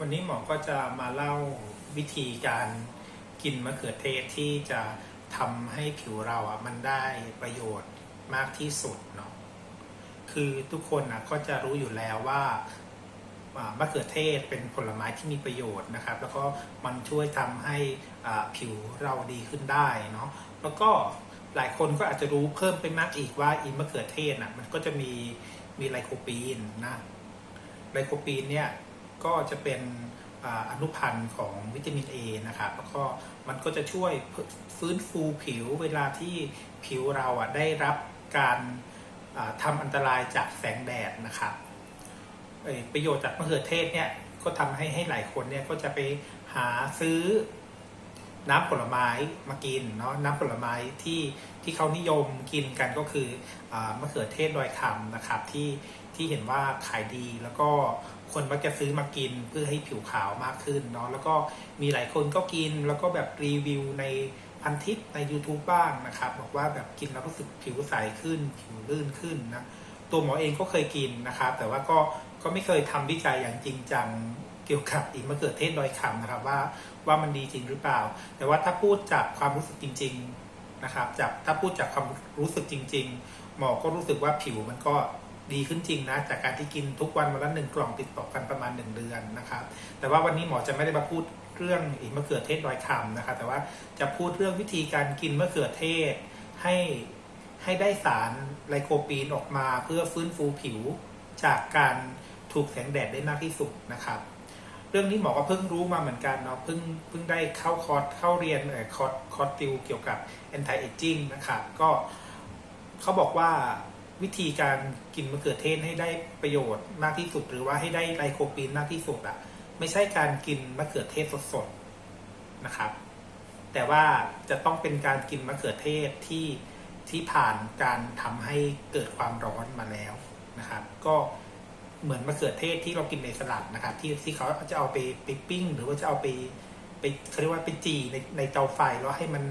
วันนี้หมอก็จะมาเล่าวิธีการกินมะเขือเทศที่จะทำให้ผิวเราอะมันได้ประโยชน์มากที่สุดเนาะคือทุกคนนะก็จะรู้อยู่แล้วว่ามะเขือเทศเป็นผลไม้ที่มีประโยชน์นะครับ แล้วก็มันช่วยทำให้อ่าผิวเราดีขึ้นได้เนาะแล้วก็หลายคนก็อาจจะรู้เพิ่มไปมากอีกว่าอีมะเขือเทศน่ะมันก็จะมีมีไลโคปีนนะไลโคปีนเนี่ย ก็จะเป็นอนุพันธ์ของวิตามิน A นะครับแล้วก็มันก็จะช่วยฟื้นฟูผิวเวลาที่ผิวเราอะได้รับการทำอันตรายจากแสงแดดนะครับประโยชน์จากมะเขือเทศเนี่ยก็ทำให้ให้หลายคนเนี่ยก็จะไปหาซื้อ น้ำผลไม้มากินเนาะน้ำผลไม้ที่ที่เขานิยมกินกันก็คืออมะเขือเทศดอยคำนะครับที่ที่เห็นว่าขายดีแล้วก็คนมักจะซื้อมากินเพื่อให้ผิวขาวมากขึ้นเนาะแล้วก็มีหลายคนก็กินแล้วก็แบบรีวิวในพันทิปใน YouTube บ้างนะครับ บอกว่าแบบกินแล้วรู้สึกผิวใสขึ้น ผิวลื่นขึ้นนะตัวหมอเองก็เคยกินนะครับ แต่ว่าก็ก็ไม่เคยทำวิจัยอย่างจริงจัง เกี่ยวกับอีมะเขือเทศดอยคำนะครับว่าว่ามันดีจริงหรือเปล่า แต่ว่าถ้าพูดจากความรู้สึกจริง ๆนะครับจากถ้าพูดจากความรู้สึกจริง ๆ หมอก็รู้สึกว่าผิวมันก็ดีขึ้นจริงนะ จากการที่กินทุกวันวันละหนึ่งกล่องติดต่อกันประมาณหนึ่งเดือนนะครับ แต่ว่าวันนี้หมอจะไม่ได้มาพูดเรื่องอีมะเขือเทศดอยคำนะครับแต่ว่าจะพูดเรื่องวิธีการกินมะเขือเทศให้ให้ได้สารไลโคปีนออกมาเพื่อฟื้นฟูผิวจากการถูกแสงแดดได้มากที่สุดนะครับ เรื่องนี้หมอก็เพิ่งรู้มาเหมือนกันเนาะเพิ่งเพิ่งได้เข้าคอร์สเข้าเรียนเอ่อคอร์สคอร์สติวเกี่ยวกับ anti aging นะครับก็เขาบอกว่าวิธีการกินมะเขือเทศให้ได้ประโยชน์มากที่สุด หรือว่าให้ได้ไลโคปีนมากที่สุดอะไม่ใช่การกินมะเขือเทศสดๆนะครับ แต่ว่าจะต้องเป็นการกินมะเขือเทศที่ที่ผ่านการทำให้เกิดความร้อนมาแล้วนะครับ ก็ เหมือนมะเขือเทศที่เรากินในสลัดนะครับที่ที่เขาจะเอาไปไปปิ้ง หรือว่าจะเอาไปไปเขาเรียกว่าไปจีในในเตาไฟแล้วให้มัน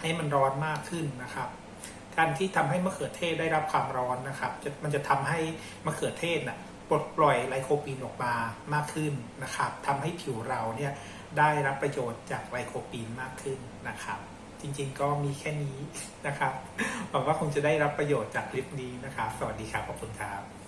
ให้มันร้อนมากขึ้นนะครับ การที่ทำให้มะเขือเทศได้รับความร้อนนะครับจะมันจะทำให้มะเขือเทศน่ะปลดปล่อยไลโคปีนออกมามากขึ้นนะครับทำให้ผิวเราเนี่ยได้รับประโยชน์จากไลโคปีนมากขึ้นนะครับ จริงๆก็มีแค่นี้นะครับหวังว่าคงจะได้รับประโยชน์จากคลิปนี้นะครับ สวัสดีครับขอบคุณครับ